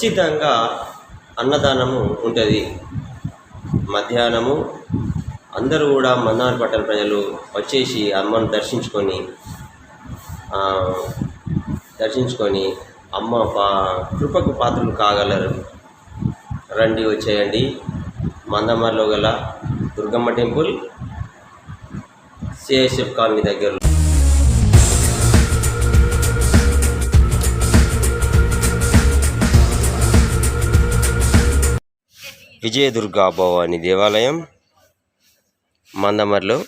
ఖచ్చితంగా అన్నదానము ఉంటుంది. మధ్యాహ్నము అందరూ కూడా మన్నార్ పట్టణ ప్రజలు వచ్చేసి అమ్మను దర్శించుకొని దర్శించుకొని అమ్మ పా కృపకు పాత్రలు కాగలరు. రండి వచ్చేయండి. మందమర్లో గల దుర్గమ్మ టెంపుల్ సిఐసిఎఫ్ కాలనీ దగ్గర విజయదుర్గా భవాని దేవాలయం మందమర్లో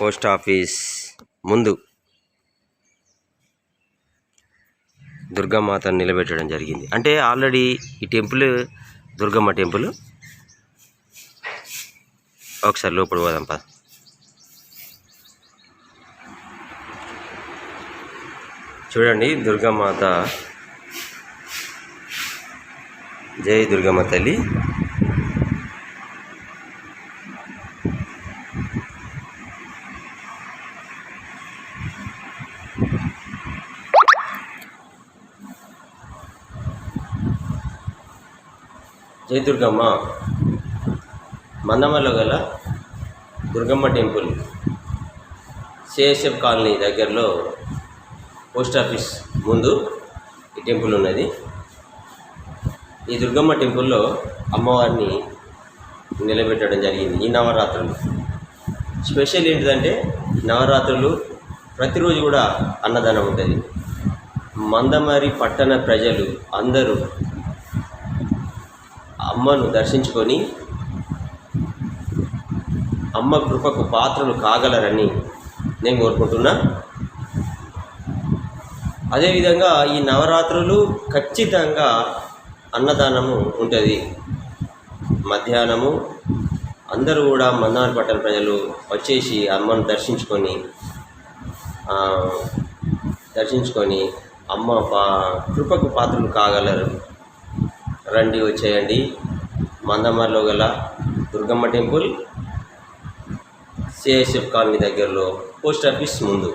పోస్ట్ ఆఫీస్ ముందు దుర్గామాతను నిలబెట్టడం జరిగింది. అంటే ఆల్రెడీ ఈ టెంపుల్ దుర్గమ్మ టెంపుల్. ఒకసారి లోపల పోదాం పద. చూడండి దుర్గామాత జై దుర్గమ్మ తల్లి. జై దుర్గమ్మ. మందమల్లో గల దుర్గమ్మ టెంపుల్ సిఎస్ఎఫ్ కాలనీ దగ్గరలో పోస్ట్ ఆఫీస్ ముందు ఈ టెంపుల్ ఉన్నది. ఈ దుర్గమ్మ టెంపుల్లో అమ్మవారిని నిలబెట్టడం జరిగింది ఈ నవరాత్రులు. స్పెషల్ ఏంటిదంటే నవరాత్రులు ప్రతిరోజు కూడా అన్నదానం ఉంటుంది. మందమరి పట్టణ ప్రజలు అందరూ అమ్మను దర్శించుకొని అమ్మ కృపకు పాత్రలు కాగలరని నేను కోరుకుంటున్నా. అదేవిధంగా ఈ నవరాత్రులు ఖచ్చితంగా అన్నదానము ఉంటుంది. మధ్యాహ్నము అందరూ కూడా మన్నార్ పట్టణ ప్రజలు వచ్చేసి అమ్మను దర్శించుకొని దర్శించుకొని అమ్మ పా కృపకు పాత్రలు కాగలరు. రండి వచ్చేయండి. మందమర్లో గల దుర్గమ్మ టెంపుల్ సిఐఎస్ఎఫ్ కాలనీ దగ్గరలో పోస్ట్ ఆఫీస్ ముందు.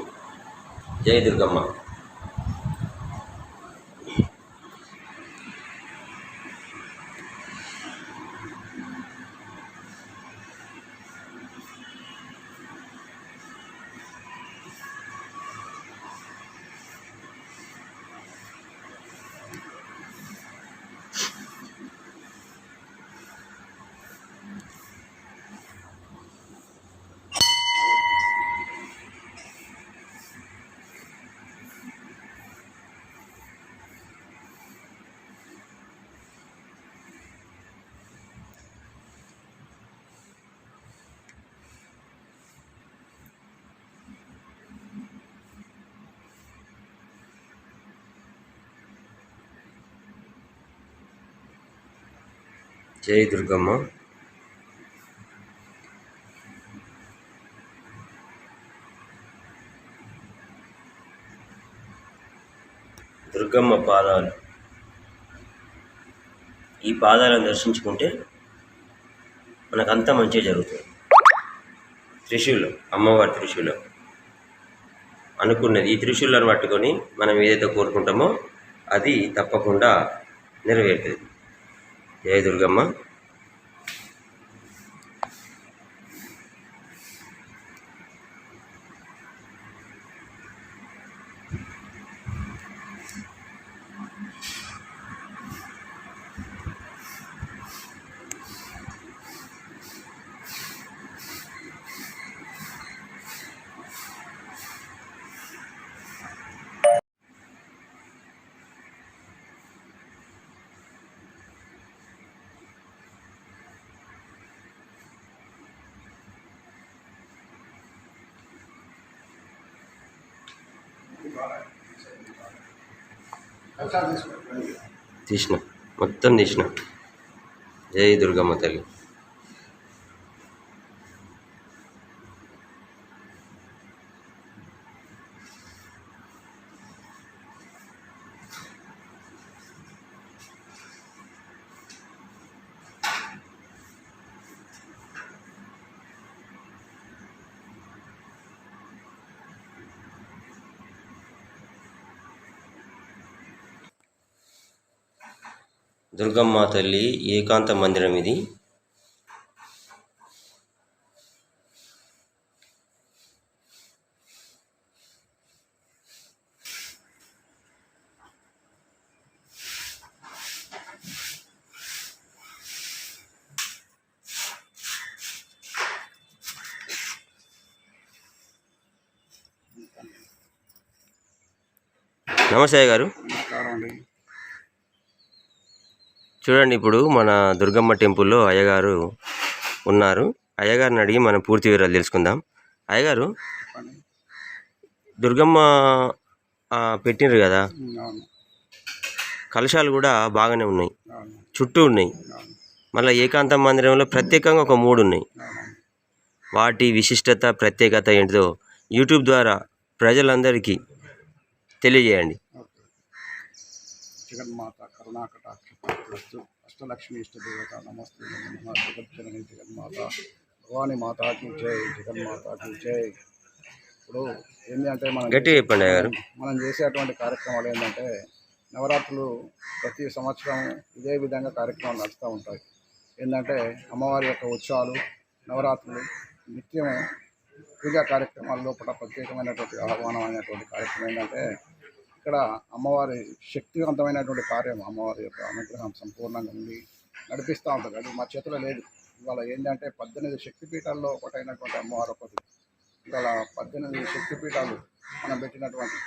జై దుర్గమ్మ. జై దుర్గమ్మ. దుర్గమ్మ పాదాలు. ఈ పాదాలను దర్శించుకుంటే మనకంతా మంచిగా జరుగుతుంది. త్రిశూలం అమ్మవారి త్రిశూలం. అనుకున్నది ఈ త్రిశూలను పట్టుకొని మనం ఏదైతే కోరుకుంటామో అది తప్పకుండా నెరవేరుతుంది. జయ దుర్గమ్మ. తీసిన. మొత్తం తీసిన. జై దుర్గమ్మ తల్లి. దుర్గమ్మ తల్లి ఏకాంత మందిరం ఇది. నమస్తే గారు నమస్కారం అండి. చూడండి ఇప్పుడు మన దుర్గమ్మ టెంపుల్లో అయ్యగారు ఉన్నారు. అయ్యగారిని అడిగి మనం పూర్తి వివరాలు తెలుసుకుందాం. అయ్యగారు దుర్గమ్మ ఆ, పెట్టిండ్రు కదా? కలశాలు కూడా బాగానే ఉన్నాయి. చుట్టూ ఉన్నాయి. మళ్ళీ ఏకాంత మందిరంలో ప్రత్యేకంగా ఒక మూడు ఉన్నాయి. వాటి విశిష్టత ప్రత్యేకత ఏంటిదో యూట్యూబ్ ద్వారా ప్రజలందరికీ తెలియజేయండి. జగన్మాత కరుణాకటాక్ష అష్టలక్ష్మి ఇష్ట దేవత నమస్తే నమ జగజ్జనని జగన్మాత భవాని మాతాకి జై జగన్మాతాకి జై. ఇప్పుడు ఏంటి అంటే మనం గట్టిగా చెప్పండి మనం చేసేటువంటి కార్యక్రమాలు ఏంటంటే నవరాత్రులు ప్రతి సంవత్సరం ఇదే విధంగా కార్యక్రమాలు నడుస్తూ ఉంటాయి. ఏంటంటే అమ్మవారి యొక్క ఉత్సవాలు నవరాత్రులు నిత్యం పూజా కార్యక్రమాల లోపల ప్రత్యేకమైనటువంటి ఆహ్వానం అనేటువంటి కార్యక్రమం ఏంటంటే ఇక్కడ అమ్మవారి శక్తివంతమైనటువంటి కార్యం అమ్మవారి యొక్క అనుగ్రహం సంపూర్ణంగా ఉండి నడిపిస్తూ ఉంటుంది. అది మా చేతిలో లేదు. ఇవాళ ఏంటంటే పద్దెనిమిది శక్తిపీఠాల్లో ఒకటైనటువంటి అమ్మవారు ఒకటి. ఇవాళ పద్దెనిమిది శక్తిపీఠాలు మనం పెట్టినటువంటి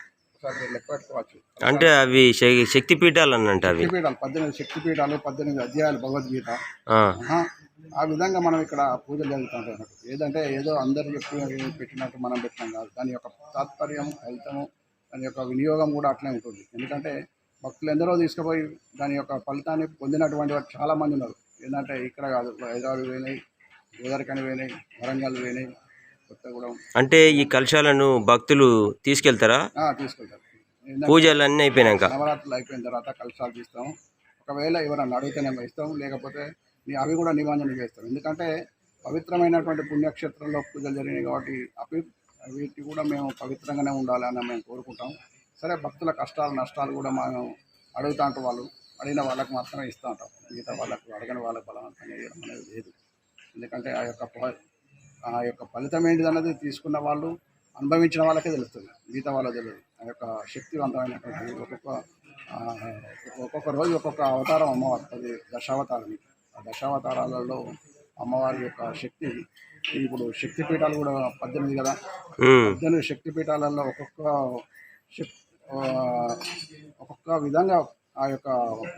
అంటే అవి శక్తిపీఠాలు అన్నంట అవి? శక్తిపీఠాలు పద్దెనిమిది శక్తిపీఠాలు పద్దెనిమిది అధ్యాయాలు భగవద్గీత. ఆ, విధంగా మనం ఇక్కడ పూజలు జరుగుతుంటాయి. ఏదంటే ఏదో అందరు చెప్పి పెట్టినట్టు మనం పెట్టినాం కాదు. దాని యొక్క తాత్పర్యం ఫలితము దాని యొక్క వినియోగం కూడా అట్లే ఉంటుంది. ఎందుకంటే భక్తులు ఎందరో తీసుకుపోయి దాని యొక్క ఫలితాన్ని పొందినటువంటి వారు చాలా మంది ఉన్నారు. ఏంటంటే ఇక్కడ కాదు హైదరాబాద్ పోయినాయి గోదావరికని పోయినాయి వరంగల్ పోయినాయి కొత్తగూడెం అంటే ఈ కలశాలను భక్తులు తీసుకెళ్తారా? తీసుకెళ్తారు. పూజలు అన్నీ అయిపోయినాక? నవరాత్రులు అయిపోయిన తర్వాత కలశాలు తీస్తాం. ఒకవేళ ఎవరన్నా అడిగితేనేమో ఇస్తాం. లేకపోతే అవి కూడా నిబంధన చేస్తాం. ఎందుకంటే పవిత్రమైనటువంటి పుణ్యక్షేత్రంలో పూజలు జరిగినాయి కాబట్టి అవి వీటికి కూడా మేము పవిత్రంగానే ఉండాలని మేము కోరుకుంటాం. సరే భక్తుల కష్టాలు నష్టాలు కూడా మనం అడుగుతా ఉంటాం వాళ్ళు. అడిగిన వాళ్ళకి మాత్రమే ఇస్తూ ఉంటాం. మిగతా వాళ్ళకు అడగని వాళ్ళకి బలవంతంగా ఇవ్వడం అనేది లేదు. ఎందుకంటే ఆ యొక్క ఆ యొక్క ఫలితం ఏంటిది అన్నది తీసుకున్న వాళ్ళు అనుభవించిన వాళ్ళకే తెలుస్తుంది. మిగతా వాళ్ళకి తెలియదు. ఆ యొక్క శక్తివంతమైనటువంటి ఒక్కొక్క ఒక్కొక్క రోజు ఒక్కొక్క అవతారం అమ్మవారు అది దశావతారం ఆ దశావతారాలలో అమ్మవారి యొక్క శక్తి ఇప్పుడు శక్తి పీఠాలు కూడా పద్దెనిమిది కదా? పద్దెనిమిది శక్తి పీఠాలలో ఒక్కొక్క ఒక్కొక్క విధంగా ఆ యొక్క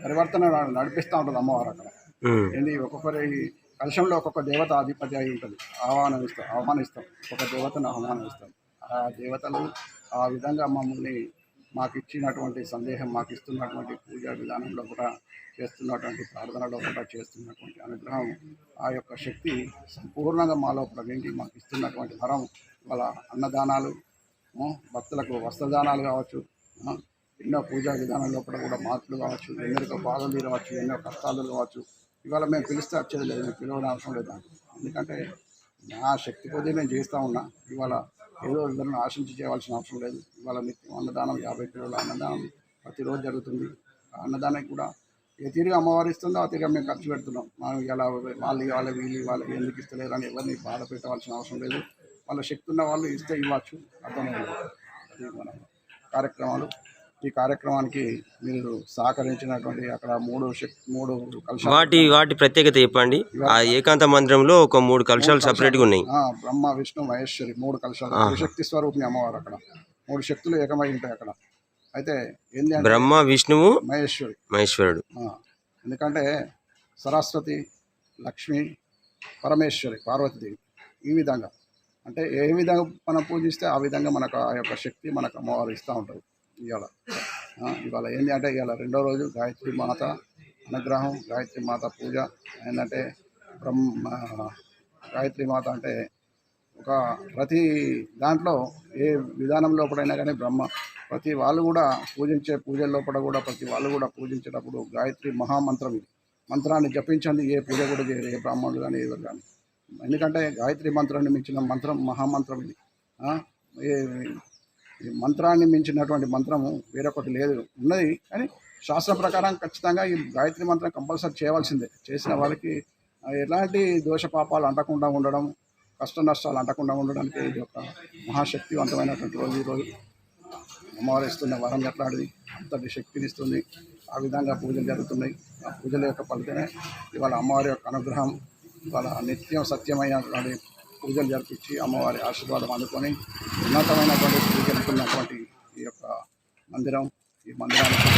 పరివర్తన నడిపిస్తూ ఉంటుంది అమ్మవారు అక్కడ. ఏంటి ఒక్కొక్కరి కలశంలో ఒక్కొక్క దేవత అధిపతి అయి ఉంటుంది. ఆహ్వానిస్తాం ఆహ్వానిస్తాం ఒక దేవతను ఆహ్వానిస్తాం ఆ దేవతలు ఆ విధంగా మమ్మల్ని మాకు ఇచ్చినటువంటి సందేహం మాకు ఇస్తున్నటువంటి పూజా విధానంలో కూడా చేస్తున్నటువంటి ప్రార్థనలో కూడా చేస్తున్నటువంటి అనుగ్రహం ఆ యొక్క శక్తి సంపూర్ణంగా మాలో ప్రవేంటి మాకు ఇస్తున్నటువంటి వరం వాళ్ళ అన్నదానాలు భక్తులకు వస్త్రదానాలు కావచ్చు ఎన్నో పూజా విధానంలో లోపల కూడా మార్పులు కావచ్చు ఎన్నో బాధలు తీరవచ్చు ఎన్నో కష్టాలు కావచ్చు ఇవాళ మేము పిలిస్తే వచ్చేది లేదు మేము పిలవడం అవసరం లేదు. ఎందుకంటే నా శక్తి కొద్దీ నేను చేస్తూ ఉన్నా. ఇవాళ ఏదో ఇద్దరిని ఆశించి చేయవలసిన అవసరం లేదు. ఇవాళ నిత్యం అన్నదానం యాభై కిలోల అన్నదానం ప్రతిరోజు జరుగుతుంది. ఆ అన్నదానం కూడా ఏ తీరుగా అమ్మవారు ఇస్తుందో ఆ తీరుగా మేము ఖర్చు పెడుతున్నాం. మనం ఇలా వాళ్ళు ఇవాళ వీళ్ళు ఇవ్వాలి ఎందుకు ఇస్తలేరు అని ఎవరిని బాధ పెట్టవలసిన అవసరం లేదు. వాళ్ళ శక్తి ఉన్న వాళ్ళు ఇస్తే ఇవ్వచ్చు. అర్థమైంది అది మన కార్యక్రమాలు. ఈ కార్యక్రమానికి మీరు సహకరించినటువంటి అక్కడ మూడు శక్తి మూడు కలశాలు వాటి వాటి ప్రత్యేకత చెప్పండి. ఆ ఏకాంత మందిరంలో ఒక మూడు కలశాలు సపరేట్గా ఉన్నాయి. ఆ, బ్రహ్మ విష్ణు మహేశ్వరి మూడు కలశాలు. శక్తి స్వరూపిణి అమ్మవారు అక్కడ. మూడు శక్తులు ఏకమై ఉంటాయి అక్కడ. అయితే ఏంటి అంటే బ్రహ్మ విష్ణువు మహేశ్వరి. మహేశ్వరుడు. ఎందుకంటే సరస్వతి లక్ష్మి పరమేశ్వరి పార్వతీదేవి ఈ విధంగా. అంటే ఏ విధంగా మనం పూజిస్తే ఆ విధంగా మనకు ఆ యొక్క శక్తి మనకు అమ్మవారు ఇస్తూ ఉంటుంది ఇవాళ ఇవాళ ఏంటి అంటే ఇవాళ రెండో రోజు గాయత్రి మాత అనుగ్రహం గాయత్రి మాత పూజ. ఏంటంటే బ్రహ్మ గాయత్రి మాత అంటే ఒక ప్రతి దాంట్లో ఏ విధానం లోపడైనా కానీ బ్రహ్మ ప్రతి వాళ్ళు కూడా పూజించే పూజల లోపల కూడా ప్రతి వాళ్ళు కూడా పూజించేటప్పుడు గాయత్రి మహామంత్రం ఇది. మంత్రాన్ని జపించండి ఏ పూజ కూడా చేయరు ఏ బ్రాహ్మణులు కానీ ఎవరు కానీ. ఎందుకంటే గాయత్రి మంత్రాన్ని మించిన మంత్రం మహామంత్రం ఇది. ఈ మంత్రాన్ని మించినటువంటి మంత్రము వేరొకటి లేదు. ఉన్నది. కానీ శాస్త్ర ప్రకారం ఖచ్చితంగా ఈ గాయత్రి మంత్రం కంపల్సరీ చేయవలసిందే చేసిన వాళ్ళకి ఎలాంటి దోష పాపాలు అంటకుండా ఉండడం కష్ట నష్టాలు అంటకుండా ఉండడానికి ఇది ఒక మహాశక్తివంతమైనటువంటి రోజు ఈరోజు అమ్మవారు ఇస్తున్న వరం ఎట్లాంటిది? అంతటి శక్తిని ఇస్తుంది. ఆ విధంగా పూజలు జరుగుతున్నాయి. ఆ పూజల యొక్క ఫలితమే ఇవాళ అమ్మవారి యొక్క అనుగ్రహం. ఇవాళ నిత్యం సత్యమైనటువంటి పూజలు జరిపించి అమ్మవారి ఆశీర్వాదం అందుకొని ఉన్నతమైనటువంటి పూజలు ఈ యొక్క మందిరం ఈ మందిరానికి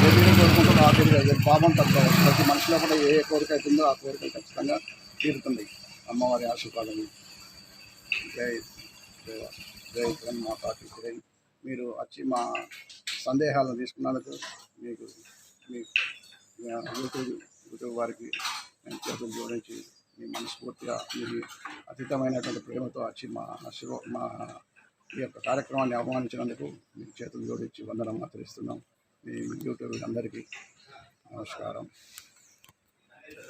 ఏ ఆ పాపం తక్కువ ప్రతి మనిషిలో కూడా ఏ కోరిక అవుతుందో ఆ కోరిక ఖచ్చితంగా తీరుతుంది అమ్మవారి ఆశీర్వాదం. జై దేవ. జై జగన్ మాతాకి జై. మీరు వచ్చి మా సందేహాలను తీసుకున్నందుకు మీకు మీ యూట్యూబ్ యూట్యూబ్ వారికి నేను చేతులు జోడించి మీ మనస్ఫూర్తిగా మీ అతీతమైనటువంటి ప్రేమతో వచ్చి మా శివ మా ఈ యొక్క కార్యక్రమాన్ని అవమానించినందుకు మీకు చేతులు జోడించి వందనం ఆచరిస్తున్నాం. మీ యూట్యూబ్ అందరికీ నమస్కారం.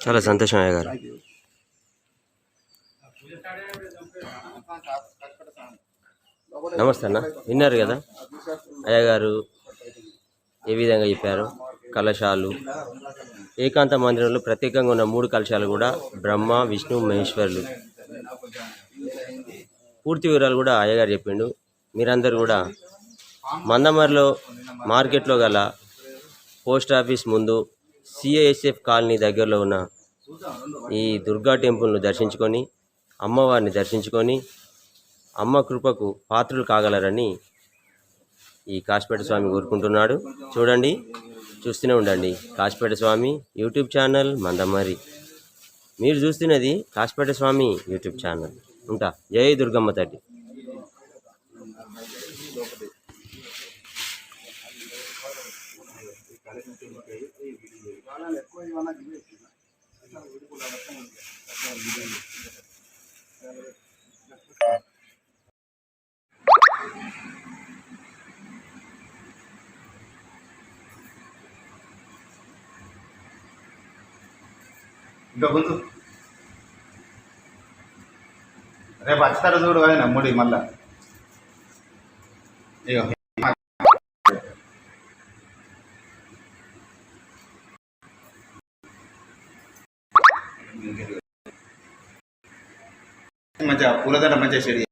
చాలా సంతోషం అయ్య గారు. నమస్తే అన్న. విన్నారు కదా? అయ్య గారు ఏ విధంగా చెప్పారు? కలశాలు ఏకాంత మందిరంలో ప్రత్యేకంగా ఉన్న మూడు కలశాలు కూడా బ్రహ్మ విష్ణు మహేశ్వరులు. పూర్తి వివరాలు కూడా అయ్యగారు చెప్పిండు. మీరందరూ కూడా మందమరిలో మార్కెట్లో గల పోస్ట్ ఆఫీస్ ముందు సిఐఎస్ఎఫ్ కాలనీ దగ్గరలో ఉన్న ఈ దుర్గా టెంపుల్ను దర్శించుకొని అమ్మవారిని దర్శించుకొని అమ్మ కృపకు పాత్రలు కాగలరని ఈ కాశపేట స్వామి కోరుకుంటున్నాడు. చూడండి. చూస్తూనే ఉండండి. Kasipeta Swamy YouTube channel Mandamarri. మీరు చూస్తున్నది కాశపేట స్వామి యూట్యూబ్ ఛానల్. ఉంటా. జై దుర్గమ్మ తల్లి. ఇంకా ముందు రేపు వచ్చారు చూడు కానీ నమ్ముడి మళ్ళా ఇగో మంచిగా పూలదండ మంచిగా చెడి